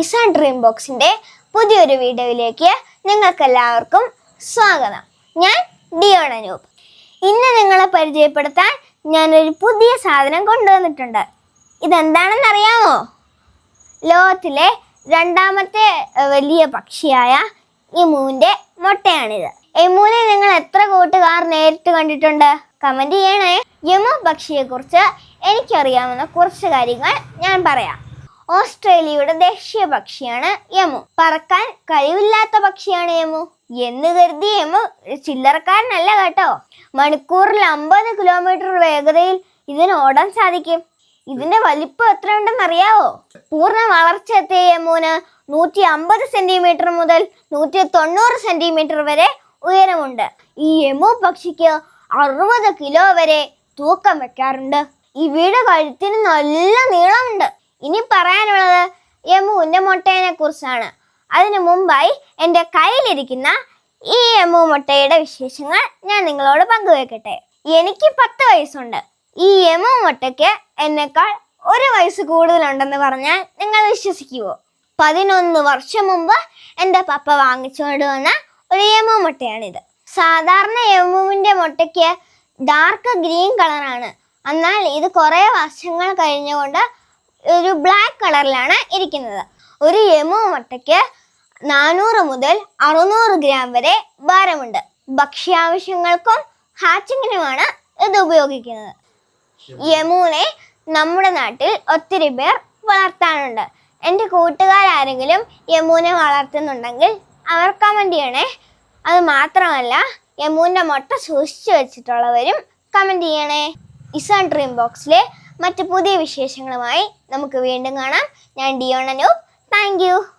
Isa dream ബോക്സിന്റെ പുതിയൊരു വീഡിയോയിലേക്ക് നിങ്ങൾക്കെല്ലാവർക്കും സ്വാഗതം. ഞാൻ ഡിയോൺ അനൂപ്. ഇന്ന് നിങ്ങളെ പരിചയപ്പെടുത്താൻ ഞാനൊരു പുതിയ സാധനം കൊണ്ടുവന്നിട്ടുണ്ട്. ഇതെന്താണെന്ന് അറിയാമോ ലോകത്തിലെ രണ്ടാമത്തെ വലിയ പക്ഷിയായ എമുവിന്റെ മുട്ടയാണിത്. എമുവിനെ നിങ്ങൾ എത്ര കൂട്ടുകാർ നേരിട്ട് കണ്ടിട്ടുണ്ട്? കമന്റ് ചെയ്യണേ. യമു പക്ഷിയെക്കുറിച്ച് എനിക്കറിയാവുന്ന കുറച്ച് കാര്യങ്ങൾ ഞാൻ പറയാം. ഓസ്ട്രേലിയയുടെ ദേശീയ പക്ഷിയാണ് യമു. പറക്കാൻ കഴിവില്ലാത്ത പക്ഷിയാണ് യമു. എന്ന് കരുതി യമു ചില്ലറക്കാരനല്ല കേട്ടോ. മണിക്കൂറിൽ അമ്പത് കിലോമീറ്റർ വേഗതയിൽ ഇതിന് ഓടാൻ സാധിക്കും. ഇതിന്റെ വലിപ്പം എത്ര ഉണ്ടെന്ന് അറിയാവോ? പൂർണ വളർച്ച എത്തിയ യമുന് നൂറ്റി അമ്പത് സെന്റിമീറ്റർ മുതൽ നൂറ്റി തൊണ്ണൂറ് സെന്റിമീറ്റർ വരെ ഉയരമുണ്ട്. ഈ യമു പക്ഷിക്ക് അറുപത് കിലോ വരെ തൂക്കം വെക്കാറുണ്ട്. ഇവയുടെ കഴുത്തിന് നല്ല നീളമുണ്ട്. ഇനി പറയാനുള്ളത് എമു മുട്ടയെ കുറിച്ചാണ്. അതിനു മുമ്പായി എന്റെ കയ്യിലിരിക്കുന്ന ഈ എമു മുട്ടയുടെ വിശേഷങ്ങൾ ഞാൻ നിങ്ങളോട് പങ്കുവെക്കട്ടെ. എനിക്ക് പത്ത് വയസ്സുണ്ട്. ഈ എമു മുട്ടയ്ക്ക് എന്നെക്കാൾ ഒരു വയസ്സ് കൂടുതലുണ്ടെന്ന് പറഞ്ഞാൽ നിങ്ങൾ വിശ്വസിക്കുവോ? പതിനൊന്ന് വർഷം മുമ്പ് എന്റെ പപ്പ വാങ്ങിച്ചുകൊണ്ട് വന്ന ഒരു യമു മുട്ടയാണിത്. സാധാരണ യമുവിന്റെ മുട്ടയ്ക്ക് ഡാർക്ക് ഗ്രീൻ കളറാണ് എന്നാൽ ഇത് കുറേ വർഷങ്ങൾ കഴിഞ്ഞുകൊണ്ട് ഒരു ബ്ലാക്ക് കളറിലാണ് ഇരിക്കുന്നത്. ഒരു യമു മുട്ടയ്ക്ക് നാനൂറ് മുതൽ അറുന്നൂറ് ഗ്രാം വരെ ഭാരമുണ്ട്. ഭക്ഷ്യാവശ്യങ്ങൾക്കും ഹാച്ചിങ്ങിനുമാണ് ഇത് ഉപയോഗിക്കുന്നത്. യമൂനെ നമ്മുടെ നാട്ടിൽ ഒത്തിരി പേർ വളർത്താനുണ്ട് എന്റെ കൂട്ടുകാരാരെങ്കിലും യമൂനെ വളർത്തുന്നുണ്ടെങ്കിൽ അവർ കമന്റ് ചെയ്യണേ. അത് മാത്രമല്ല യമൂന്റെ മുട്ട സൂക്ഷിച്ചു വെച്ചിട്ടുള്ളവരും കമന്റ് ചെയ്യണേ. ഇസാൻ ഡ്രീം ബോക്സിലെ മറ്റ് പുതിയ വിശേഷങ്ങളുമായി നമുക്ക് വീണ്ടും കാണാം. ഞാൻ ഡിയോണനു. താങ്ക്